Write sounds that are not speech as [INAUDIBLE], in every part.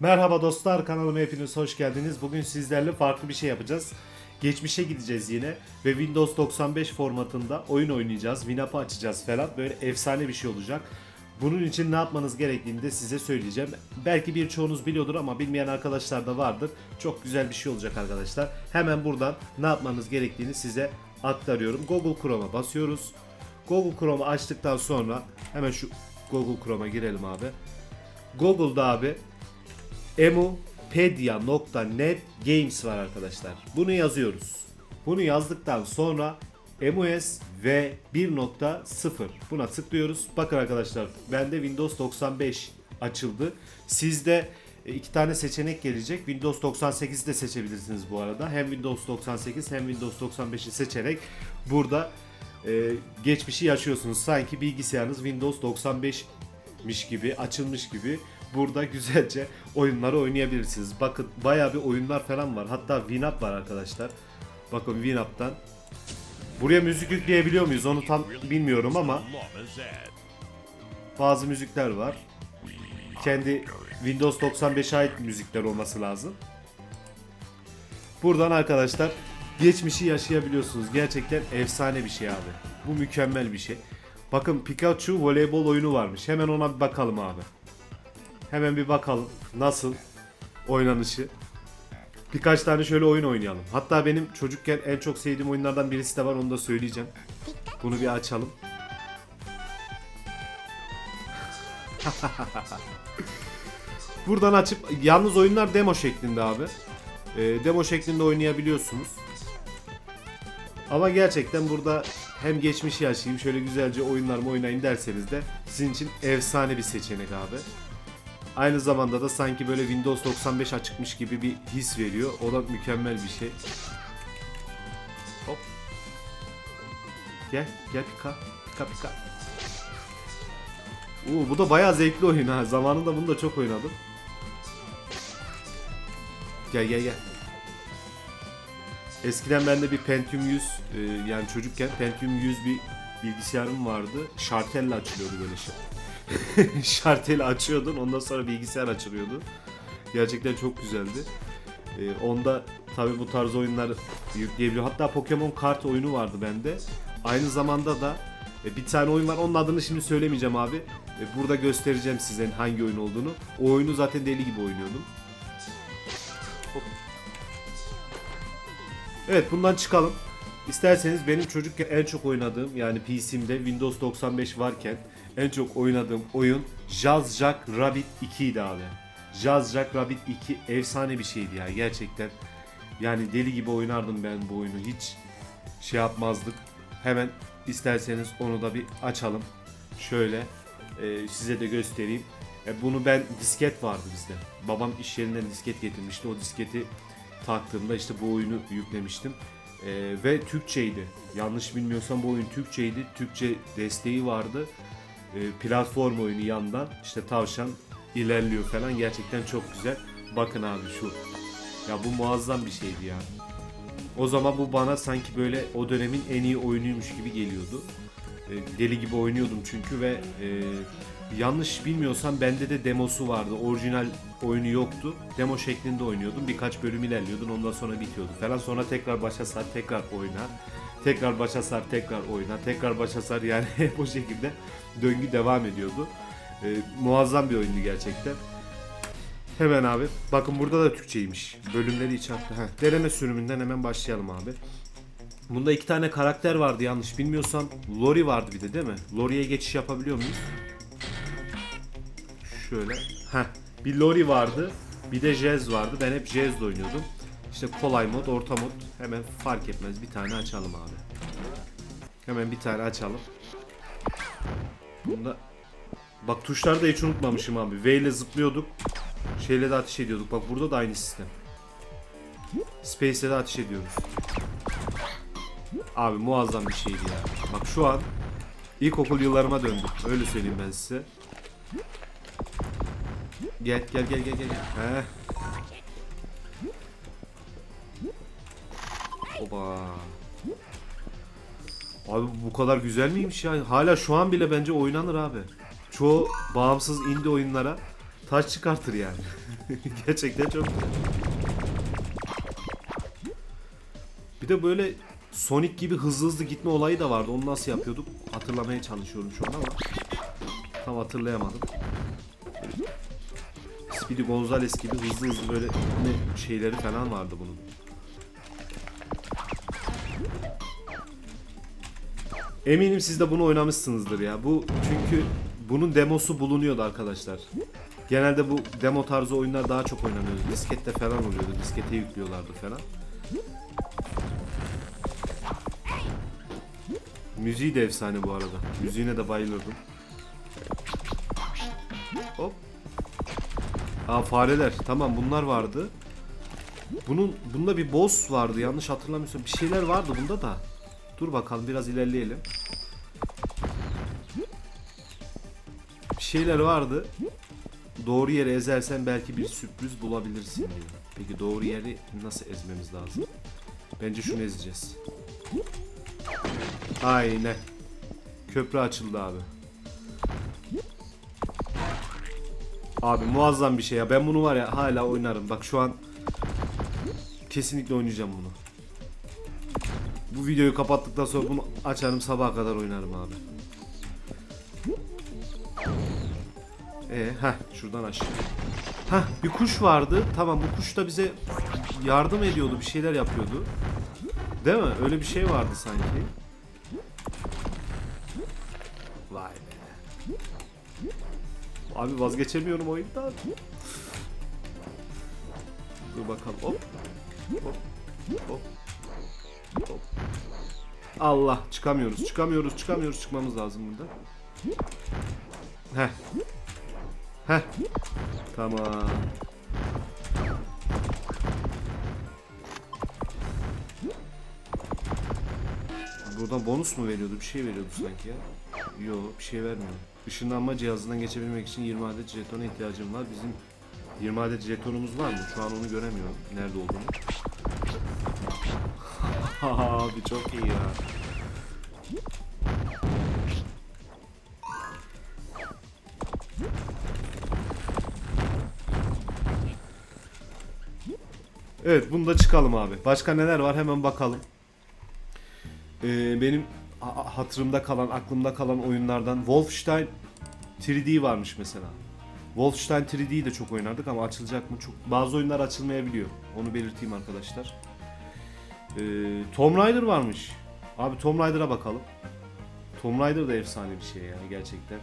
Merhaba dostlar kanalıma hepiniz hoş geldiniz. Bugün sizlerle farklı bir şey yapacağız. Geçmişe gideceğiz yine ve Windows 95 formatında oyun oynayacağız. Winamp'ı açacağız falan. Böyle efsane bir şey olacak. Bunun için ne yapmanız gerektiğini de size söyleyeceğim. Belki birçoğunuz biliyordur ama bilmeyen arkadaşlar da vardır. Çok güzel bir şey olacak arkadaşlar. Hemen buradan ne yapmanız gerektiğini size aktarıyorum. Google Chrome'a basıyoruz. Google Chrome'u açtıktan sonra hemen şu Google Chrome'a girelim abi. Google'da abi emupedia.net games var arkadaşlar. Bunu yazıyoruz. Bunu yazdıktan sonra MOS v 1.0 buna tıklıyoruz. Bakın arkadaşlar bende Windows 95 açıldı. Sizde e, iki tane seçenek gelecek. Windows 98'i de seçebilirsiniz bu arada. Hem Windows 98 hem Windows 95'i seçerek burada e, geçmişi yaşıyorsunuz. Sanki bilgisayarınız Windows 95'miş gibi, açılmış gibi burada güzelce oyunları oynayabilirsiniz. Bakın bayağı bir oyunlar falan var. Hatta Winamp var arkadaşlar. Bakın Winamp'tan. Buraya müzik yükleyebiliyor muyuz onu tam bilmiyorum ama bazı müzikler var. Kendi Windows 95'e ait müzikler olması lazım. Buradan arkadaşlar geçmişi yaşayabiliyorsunuz. Gerçekten efsane bir şey abi. Bu mükemmel bir şey. Bakın Pikachu voleybol oyunu varmış. Hemen ona bir bakalım abi. Hemen bir bakalım nasıl oynanışı. Birkaç tane şöyle oyun oynayalım. Hatta benim çocukken en çok sevdiğim oyunlardan birisi de var onu da söyleyeceğim. Bunu bir açalım. [LAUGHS] Buradan açıp yalnız oyunlar demo şeklinde abi. Ee, demo şeklinde oynayabiliyorsunuz. Ama gerçekten burada hem geçmişi yaşayayım şöyle güzelce oyunlarımı oynayayım derseniz de sizin için efsane bir seçenek abi. Aynı zamanda da sanki böyle Windows 95 açıkmış gibi bir his veriyor. O da mükemmel bir şey. Hop. Gel, gel pika. Pika pika. Oo, bu da bayağı zevkli oyun ha. Zamanında bunu da çok oynadım. Gel gel gel. Eskiden bende bir Pentium 100 e, yani çocukken Pentium 100 bir bilgisayarım vardı. Şartelle açılıyordu böyle şey. [LAUGHS] Şarteli açıyordun ondan sonra bilgisayar açılıyordu. Gerçekten çok güzeldi. Ee, onda tabi bu tarz oyunlar yükleyebiliyor. Hatta Pokemon kart oyunu vardı bende. Aynı zamanda da e, bir tane oyun var. Onun adını şimdi söylemeyeceğim abi. E, burada göstereceğim size hangi oyun olduğunu. O oyunu zaten deli gibi oynuyordum. Evet bundan çıkalım. İsterseniz benim çocukken en çok oynadığım yani PC'mde Windows 95 varken en çok oynadığım oyun Jazz Jack Rabbit 2 idi abi. Jazz Jack Rabbit 2 efsane bir şeydi ya gerçekten. Yani deli gibi oynardım ben bu oyunu hiç şey yapmazdık. Hemen isterseniz onu da bir açalım. Şöyle e, size de göstereyim. E, bunu ben disket vardı bizde. Babam iş yerinden disket getirmişti. O disketi taktığımda işte bu oyunu yüklemiştim. Ee, ve Türkçeydi. Yanlış bilmiyorsam bu oyun Türkçeydi. Türkçe desteği vardı. Ee, platform oyunu yandan. İşte tavşan ilerliyor falan. Gerçekten çok güzel. Bakın abi şu. Ya bu muazzam bir şeydi ya. O zaman bu bana sanki böyle o dönemin en iyi oyunuymuş gibi geliyordu. Ee, deli gibi oynuyordum çünkü ve e, yanlış bilmiyorsam bende de demosu vardı. Orijinal oyunu yoktu. Demo şeklinde oynuyordum. Birkaç bölüm ilerliyordun ondan sonra bitiyordu falan. Sonra tekrar başa sar, tekrar oyna. Tekrar başa sar, tekrar oyna. Tekrar başa sar yani [LAUGHS] o şekilde döngü devam ediyordu. Ee, muazzam bir oyundu gerçekten. Hemen abi. Bakın burada da Türkçeymiş. Bölümleri iç hatta. Heh, deneme sürümünden hemen başlayalım abi. Bunda iki tane karakter vardı yanlış bilmiyorsam. Lori vardı bir de değil mi? Lori'ye geçiş yapabiliyor muyuz? Şöyle. Heh. Bir Lori vardı. Bir de Jez vardı. Ben hep Jez'le oynuyordum. İşte kolay mod, orta mod. Hemen fark etmez. Bir tane açalım abi. Hemen bir tane açalım. Bunda Bak tuşları da hiç unutmamışım abi. V ile zıplıyorduk. Şeyle de ateş ediyorduk. Bak burada da aynı sistem. Space'e de ateş ediyoruz. Abi muazzam bir şeydi ya. Bak şu an ilkokul yıllarıma döndüm. Öyle söyleyeyim ben size. Gel gel gel gel gel. He. Oba. Abi bu kadar güzel miymiş ya? Hala şu an bile bence oynanır abi. Çoğu bağımsız indie oyunlara taş çıkartır yani. [LAUGHS] Gerçekten çok güzel. Bir de böyle Sonic gibi hızlı hızlı gitme olayı da vardı. Onu nasıl yapıyorduk? Hatırlamaya çalışıyorum şu an ama tam hatırlayamadım. Speedy Gonzales gibi hızlı hızlı böyle ne şeyleri falan vardı bunun. Eminim siz de bunu oynamışsınızdır ya. Bu çünkü bunun demosu bulunuyordu arkadaşlar. Genelde bu demo tarzı oyunlar daha çok oynanıyordu. Diskette falan oluyordu. Diskete yüklüyorlardı falan. Müziği de efsane bu arada. Müziğine de bayılırdım. Hop. Aa fareler. Tamam bunlar vardı. Bunun bunda bir boss vardı yanlış hatırlamıyorsam. Bir şeyler vardı bunda da. Dur bakalım biraz ilerleyelim. Bir şeyler vardı. Doğru yere ezersen belki bir sürpriz bulabilirsin diyor. Peki doğru yeri nasıl ezmemiz lazım? Bence şunu ezeceğiz. Aynen. Köprü açıldı abi. Abi muazzam bir şey ya. Ben bunu var ya hala oynarım. Bak şu an kesinlikle oynayacağım bunu. Bu videoyu kapattıktan sonra bunu açarım sabaha kadar oynarım abi. Ee, heh şuradan aşağı. Heh bir kuş vardı. Tamam bu kuş da bize yardım ediyordu. Bir şeyler yapıyordu. Değil mi? Öyle bir şey vardı sanki. Abi vazgeçemiyorum oyundan. Dur bakalım. Hop. Hop. Hop. Hop. Allah çıkamıyoruz. Çıkamıyoruz. Çıkamıyoruz. Çıkmamız lazım burada. Heh. Heh. Tamam. Buradan bonus mu veriyordu? Bir şey veriyordu sanki ya. Yo bir şey vermiyor. Işınlanma cihazından geçebilmek için 20 adet jetona ihtiyacım var. Bizim 20 adet jetonumuz var mı? Şu an onu göremiyorum. Nerede olduğunu. [LAUGHS] Abi çok iyi ya. Evet bunu da çıkalım abi. Başka neler var hemen bakalım. Ee, benim hatırımda kalan, aklımda kalan oyunlardan Wolfenstein 3D varmış mesela. Wolfenstein 3D'yi de çok oynardık ama açılacak mı? Çok bazı oyunlar açılmayabiliyor. Onu belirteyim arkadaşlar. Ee, Tomb Raider varmış. Abi Tomb Raider'a bakalım. Tomb Raider da efsane bir şey yani gerçekten.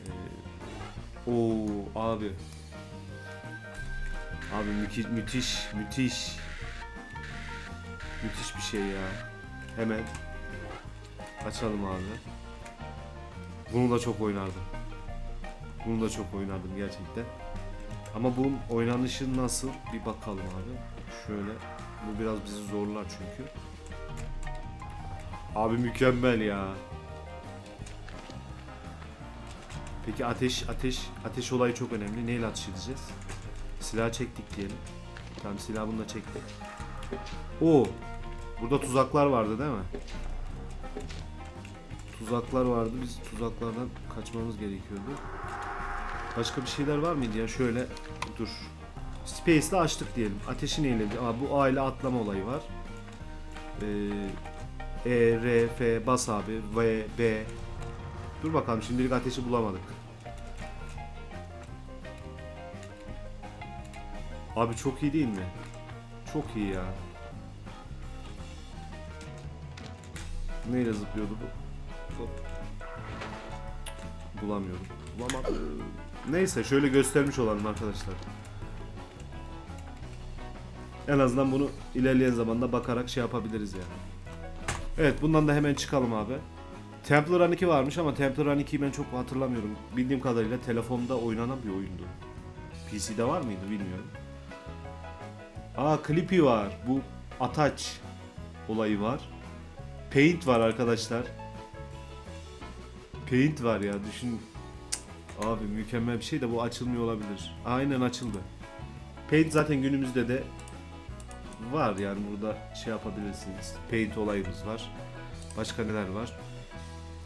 Ee, oo abi. Abi müthiş, müthiş, müthiş. Müthiş bir şey ya. Hemen açalım abi. Bunu da çok oynardım. Bunu da çok oynardım gerçekten. Ama bunun oynanışı nasıl bir bakalım abi. Şöyle. Bu biraz bizi zorlar çünkü. Abi mükemmel ya. Peki ateş ateş ateş olayı çok önemli. Neyle ateş edeceğiz? Silah çektik diyelim. Tamam silah bunu da çektik. Oo. Burada tuzaklar vardı değil mi? Tuzaklar vardı. Biz tuzaklardan kaçmamız gerekiyordu. Başka bir şeyler var mıydı ya? Şöyle dur. Space'le açtık diyelim. Ateşi neyle? Aa, bu A ile atlama olayı var. Ee, E, R, F bas abi. V, B. Dur bakalım şimdilik ateşi bulamadık. Abi çok iyi değil mi? Çok iyi ya. Neyle zıplıyordu bu? Hop. Bulamıyorum. Bulamadım. Neyse şöyle göstermiş olalım arkadaşlar. En azından bunu ilerleyen zamanda bakarak şey yapabiliriz yani. Evet bundan da hemen çıkalım abi. Temple Run 2 varmış ama Temple Run 2'yi ben çok hatırlamıyorum. Bildiğim kadarıyla telefonda oynanan bir oyundu. PC'de var mıydı bilmiyorum. Aa Clippy var. Bu Attach olayı var. Paint var arkadaşlar. Paint var ya düşün. Cık, Abi mükemmel bir şey de bu açılmıyor olabilir. Aynen açıldı. Paint zaten günümüzde de var yani burada şey yapabilirsiniz. Paint olayımız var. Başka neler var?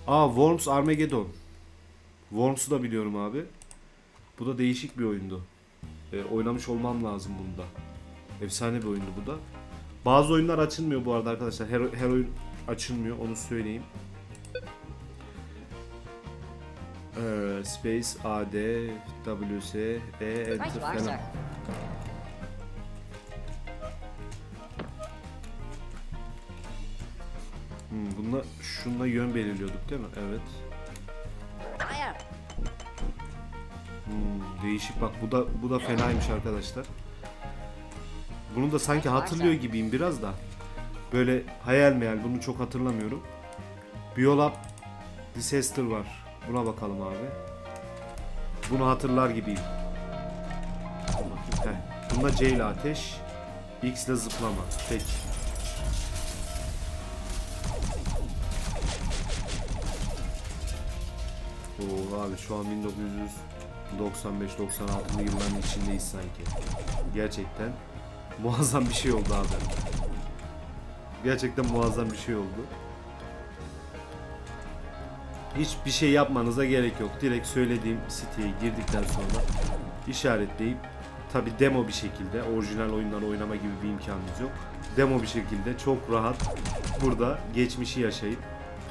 Aa Worms Armageddon. Worms'u da biliyorum abi. Bu da değişik bir oyundu. Ee, oynamış olmam lazım bunda. Efsane bir oyundu bu da. Bazı oyunlar açılmıyor bu arada arkadaşlar. Her, her oyun açılmıyor onu söyleyeyim. Ee, Space AD WS E Enter falan. Hmm, bununla şununla yön belirliyorduk değil mi? Evet. Hmm, değişik bak bu da bu da fenaymış arkadaşlar. Bunu da sanki hatırlıyor gibiyim biraz da. Böyle hayal meyal bunu çok hatırlamıyorum. Biolab Disaster var. Buna bakalım abi. Bunu hatırlar gibiyim. Heh. Bunda C ile ateş, X ile zıplama. Peki. Oo abi şu an 1995-96'lı yılların içindeyiz sanki. Gerçekten muazzam bir şey oldu abi. Gerçekten muazzam bir şey oldu. Hiçbir şey yapmanıza gerek yok. Direkt söylediğim siteye girdikten sonra işaretleyip tabi demo bir şekilde orijinal oyunları oynama gibi bir imkanınız yok. Demo bir şekilde çok rahat burada geçmişi yaşayıp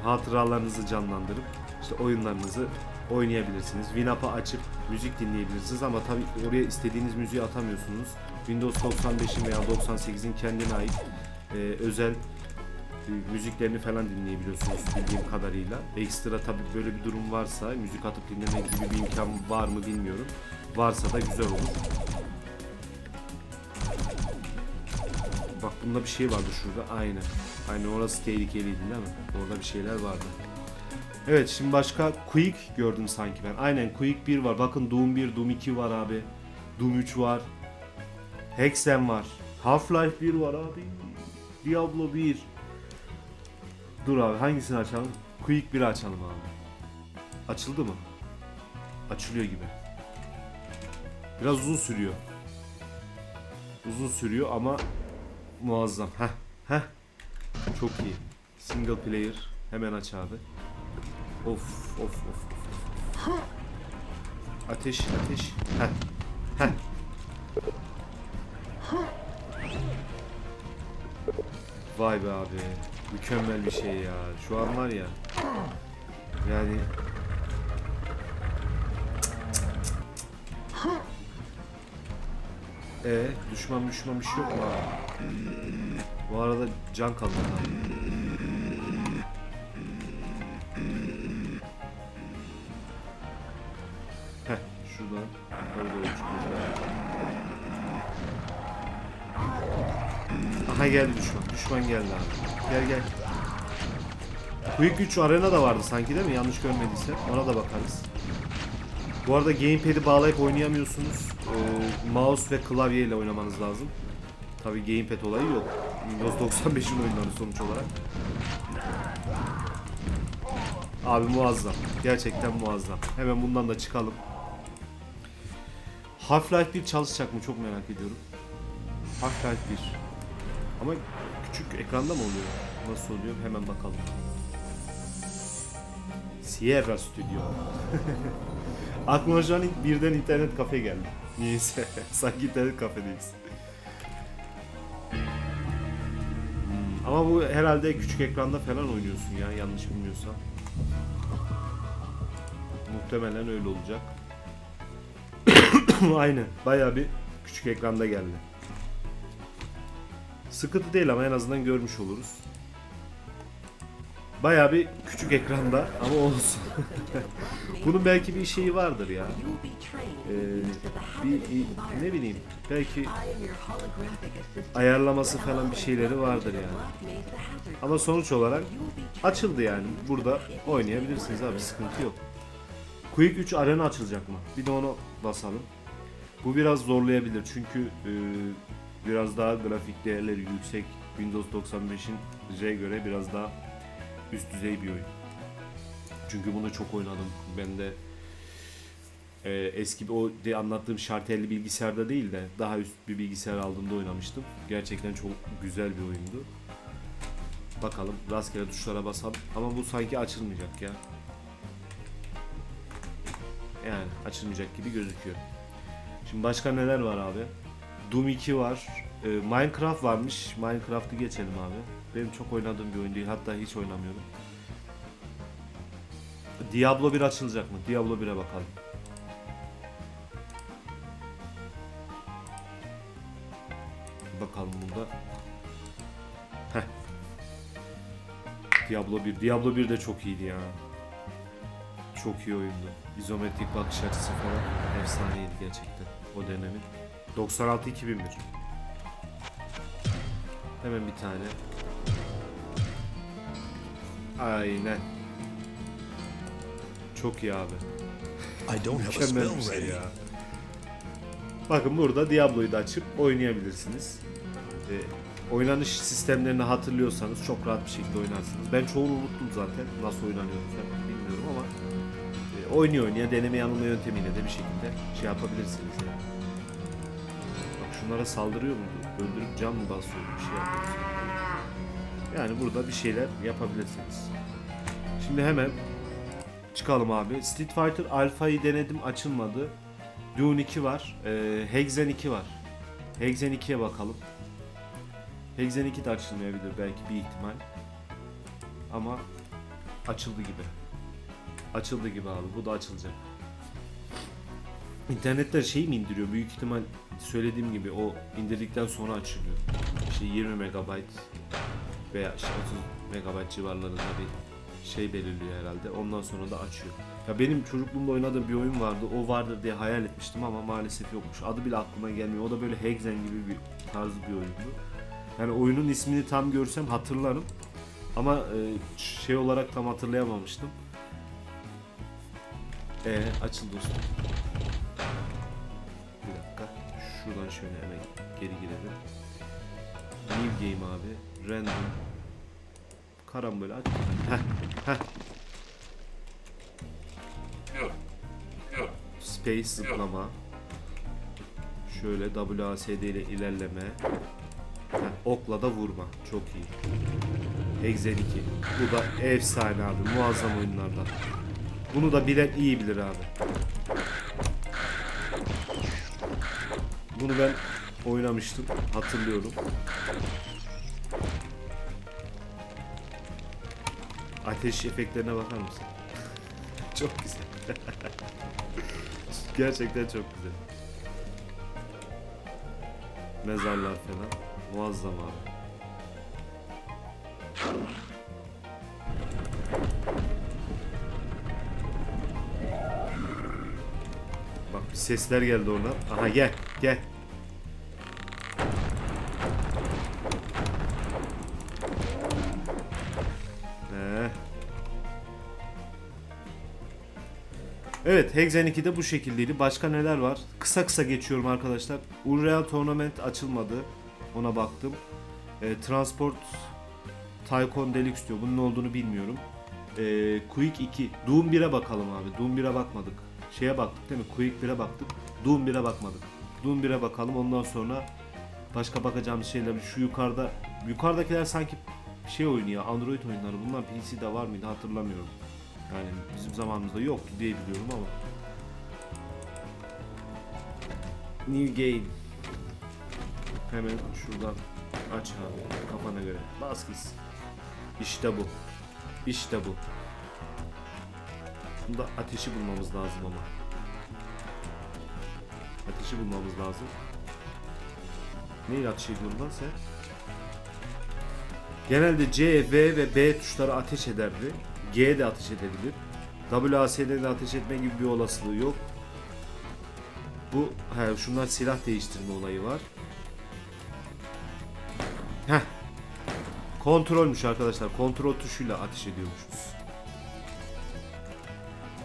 hatıralarınızı canlandırıp işte oyunlarınızı oynayabilirsiniz. Winamp'ı açıp müzik dinleyebilirsiniz ama tabi oraya istediğiniz müziği atamıyorsunuz. Windows 95'in veya 98'in kendine ait e, özel müziklerini falan dinleyebiliyorsunuz bildiğim kadarıyla. Ekstra tabi böyle bir durum varsa müzik atıp dinleme gibi bir imkan var mı bilmiyorum. Varsa da güzel olur. Bak bunda bir şey vardı şurada. Aynen. Aynen orası tehlikeliydi değil mi? Orada bir şeyler vardı. Evet şimdi başka Quick gördüm sanki ben. Aynen Quick 1 var. Bakın Doom 1, Doom 2 var abi. Doom 3 var. Hexen var. Half-Life 1 var abi. Diablo 1. Dur abi hangisini açalım? Quick 1'i açalım abi. Açıldı mı? Açılıyor gibi. Biraz uzun sürüyor. Uzun sürüyor ama muazzam. Heh. Heh. Çok iyi. Single player. Hemen aç abi. Of of of of. Ateş ateş. Heh. Heh. Vay be abi. Mükemmel bir şey ya. Şu an var ya. Yani E düşman düşman bir şey yok mu abi? Bu arada can kaldı abi. Heh şuradan yukarı doğru çıkacağız. Aha geldi düşman. Düşman geldi abi. Gel gel. Quick 3 arena da vardı sanki değil mi? Yanlış görmediysem. Ona da bakarız. Bu arada gamepad'i bağlayıp oynayamıyorsunuz. Ee, mouse ve klavye ile oynamanız lazım. Tabi gamepad olayı yok. Windows 95'in oyunları sonuç olarak. Abi muazzam. Gerçekten muazzam. Hemen bundan da çıkalım. Half-Life 1 çalışacak mı çok merak ediyorum. Half-Life 1. Ama küçük ekranda mı oluyor? Nasıl oluyor? Hemen bakalım. Sierra Studio. [LAUGHS] Aklıma şu an birden internet kafe geldi. Niyeyse. [LAUGHS] Sanki internet kafedeyiz. Hmm, Ama bu herhalde küçük ekranda falan oynuyorsun ya yanlış bilmiyorsam. Muhtemelen öyle olacak. [COUGHS] Aynen. Bayağı bir küçük ekranda geldi. Sıkıntı değil ama en azından görmüş oluruz. Bayağı bir küçük ekranda ama olsun. [LAUGHS] Bunun belki bir şeyi vardır ya. Ee, bir- ne bileyim belki ayarlaması falan bir şeyleri vardır yani. Ama sonuç olarak açıldı yani. Burada oynayabilirsiniz abi sıkıntı yok. Quick 3 Arena açılacak mı? Bir de onu basalım. Bu biraz zorlayabilir çünkü e, biraz daha grafik değerleri yüksek. Windows 95'in J'ye göre biraz daha üst düzey bir oyun. Çünkü bunu çok oynadım. Ben de e, eski o de anlattığım şartelli bilgisayarda değil de daha üst bir bilgisayar aldığımda oynamıştım. Gerçekten çok güzel bir oyundu. Bakalım rastgele tuşlara basalım. Ama bu sanki açılmayacak ya. Yani açılmayacak gibi gözüküyor. Şimdi başka neler var abi? Doom 2 var. Ee, Minecraft varmış. Minecraft'ı geçelim abi. Benim çok oynadığım bir oyun değil. Hatta hiç oynamıyorum. Diablo 1 açılacak mı? Diablo 1'e bakalım. Bakalım bunda. Heh. Diablo 1. Diablo 1 de çok iyiydi ya. Çok iyi oyundu. İzometrik bakış açısı falan efsaneydi gerçekten o dönemin. 96 2001. Hemen bir tane. Aynen. Çok iyi abi. I don't have a spell şey ready. ya. Bakın burada Diablo'yu da açıp oynayabilirsiniz. Ee, oynanış sistemlerini hatırlıyorsanız çok rahat bir şekilde oynarsınız. Ben çoğunu unuttum zaten. Nasıl oynanıyordu falan bilmiyorum ama e, oynuyor oynaya deneme yanılma yöntemiyle de bir şekilde şey yapabilirsiniz yani. Bak şunlara saldırıyor mu? Öldürüp can mı basıyor? Bir şey yapıyorsun. Yani burada bir şeyler yapabilirsiniz. Şimdi hemen çıkalım abi. Street Fighter Alpha'yı denedim açılmadı. Dune 2 var. Ee, Hexen 2 var. Hexen 2'ye bakalım. Hexen 2 de açılmayabilir belki bir ihtimal. Ama açıldı gibi. Açıldı gibi abi. Bu da açılacak. İnternetten şey mi indiriyor? Büyük ihtimal söylediğim gibi o indirdikten sonra açılıyor. İşte 20 megabayt veya işte 30 megabayt civarlarında bir şey belirliyor herhalde. Ondan sonra da açıyor. Ya benim çocukluğumda oynadığım bir oyun vardı. O vardır diye hayal etmiştim ama maalesef yokmuş. Adı bile aklıma gelmiyor. O da böyle Hexen gibi bir tarz bir oyundu. Yani oyunun ismini tam görsem hatırlarım. Ama e, şey olarak tam hatırlayamamıştım. Ee, açıl dostum. Şuradan şöyle hemen geri girelim. New game abi. Random. Karambol aç. Heh, heh. Space zıplama. Şöyle WASD ile ilerleme. Heh, okla da vurma. Çok iyi. Exen 2. Bu da efsane abi. Muazzam oyunlardan. Bunu da bilen iyi bilir abi. Bunu ben oynamıştım. Hatırlıyorum. Ateş efektlerine bakar mısın? [LAUGHS] çok güzel. [LAUGHS] Gerçekten çok güzel. Mezarlar falan. Muazzam abi. Bir sesler geldi oradan. Aha gel gel. Evet Hexen 2'de bu şekildeydi. Başka neler var? Kısa kısa geçiyorum arkadaşlar. Unreal Tournament açılmadı. Ona baktım. Ee, Transport Tycoon Deluxe diyor. Bunun olduğunu bilmiyorum. Ee, Quick 2. Doom 1'e bakalım abi. Doom 1'e bakmadık. Şeye baktık değil mi? Quick 1'e baktık. Doom 1'e bakmadık. Doom 1'e bakalım. Ondan sonra başka bakacağımız şeyler şu yukarıda yukarıdakiler sanki şey oynuyor. Android oyunları. Bunlar PC'de var mıydı hatırlamıyorum. Yani bizim zamanımızda yoktu diye biliyorum ama. New game. Hemen şuradan aç abi kafana göre. Bas. İşte bu. İşte bu. Bunda ateşi bulmamız lazım ama. Ateşi bulmamız lazım. Neyle ateş ediyorsun lan sen? Genelde C, V ve B tuşları ateş ederdi. G de ateş edebilir. WASD'de de ateş etme gibi bir olasılığı yok. Bu, he, şunlar silah değiştirme olayı var. Heh. Kontrolmüş arkadaşlar. Kontrol tuşuyla ateş ediyormuşuz.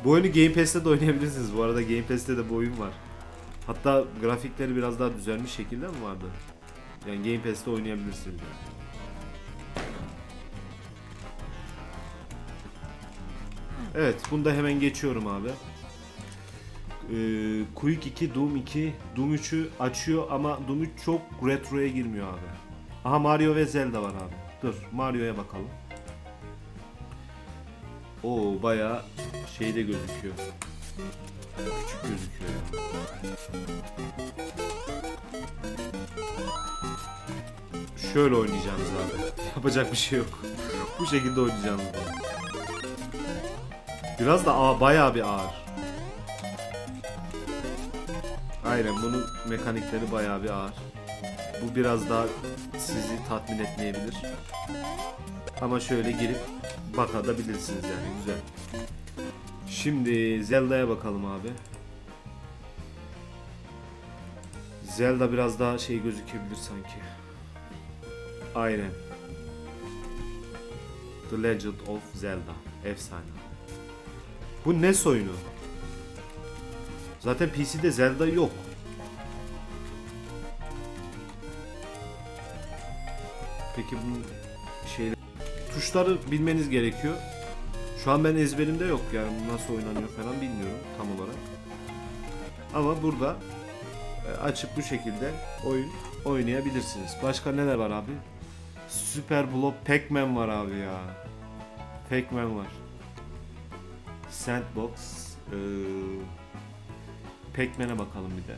Bu oyunu Game Pass'te de oynayabilirsiniz. Bu arada Game Pass'te de bu oyun var. Hatta grafikleri biraz daha düzenli şekilde mi vardı? Yani Game Pass'te oynayabilirsiniz. Yani. Evet, bunu da hemen geçiyorum abi. Ee, Quick 2, Doom 2, Doom 3'ü açıyor ama Doom 3 çok retroya girmiyor abi. Aha Mario ve Zelda var abi. Dur Mario'ya bakalım. Oo bayağı şeyde gözüküyor. Küçük gözüküyor ya. Şöyle oynayacağınız abi. [LAUGHS] Yapacak bir şey yok. Bu şekilde oynayacağınız bunu. Biraz da ağ, bayağı bir ağır. Aynen bunun mekanikleri bayağı bir ağır. Bu biraz daha sizi tatmin etmeyebilir. Ama şöyle girip bakabilirsiniz yani güzel. Şimdi Zelda'ya bakalım abi. Zelda biraz daha şey gözükebilir sanki. Aynen. The Legend of Zelda. Efsane. Bu NES oyunu. Zaten PC'de Zelda yok. Peki bu şeyler tuşları bilmeniz gerekiyor. Şu an ben ezberimde yok yani nasıl oynanıyor falan bilmiyorum tam olarak. Ama burada e, açıp bu şekilde oyun oynayabilirsiniz. Başka neler var abi? Super Block Pac-Man var abi ya. Pac-Man var. Sandbox. Ee, Pac-Man'e bakalım bir de.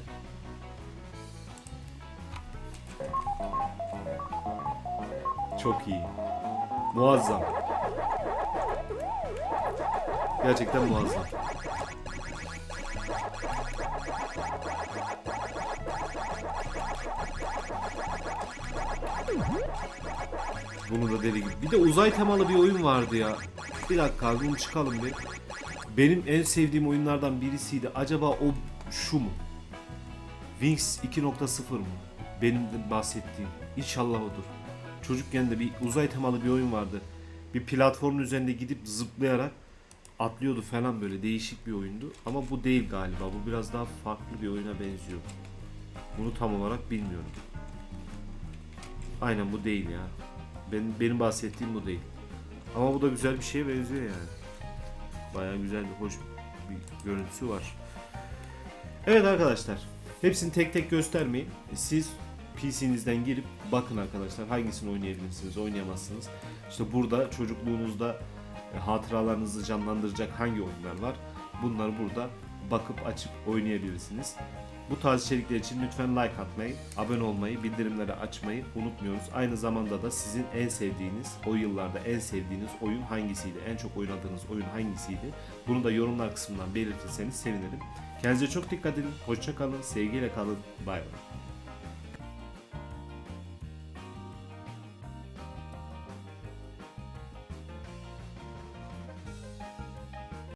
Çok iyi. Muazzam. Gerçekten muazzam. Bunu da deli gibi. Bir de uzay temalı bir oyun vardı ya. Bir dakika bunu çıkalım bir. Benim en sevdiğim oyunlardan birisiydi. Acaba o şu mu? Wings 2.0 mı? Benim bahsettiğim. İnşallah odur. Çocukken de bir uzay temalı bir oyun vardı. Bir platformun üzerinde gidip zıplayarak atlıyordu falan böyle değişik bir oyundu. Ama bu değil galiba. Bu biraz daha farklı bir oyuna benziyor. Bunu tam olarak bilmiyorum. Aynen bu değil ya. Benim, benim bahsettiğim bu değil. Ama bu da güzel bir şeye benziyor yani. Bayağı güzel bir hoş bir görüntüsü var. Evet arkadaşlar. Hepsini tek tek göstermeyin. Siz PC'nizden girip bakın arkadaşlar hangisini oynayabilirsiniz, oynayamazsınız. İşte burada çocukluğunuzda e, hatıralarınızı canlandıracak hangi oyunlar var? Bunları burada bakıp açıp oynayabilirsiniz. Bu tarz içerikler için lütfen like atmayı, abone olmayı, bildirimleri açmayı unutmuyoruz. Aynı zamanda da sizin en sevdiğiniz, o yıllarda en sevdiğiniz oyun hangisiydi? En çok oynadığınız oyun hangisiydi? Bunu da yorumlar kısmından belirtirseniz sevinirim. Kendinize çok dikkat edin. Hoşça kalın. Sevgiyle kalın. Bay bay.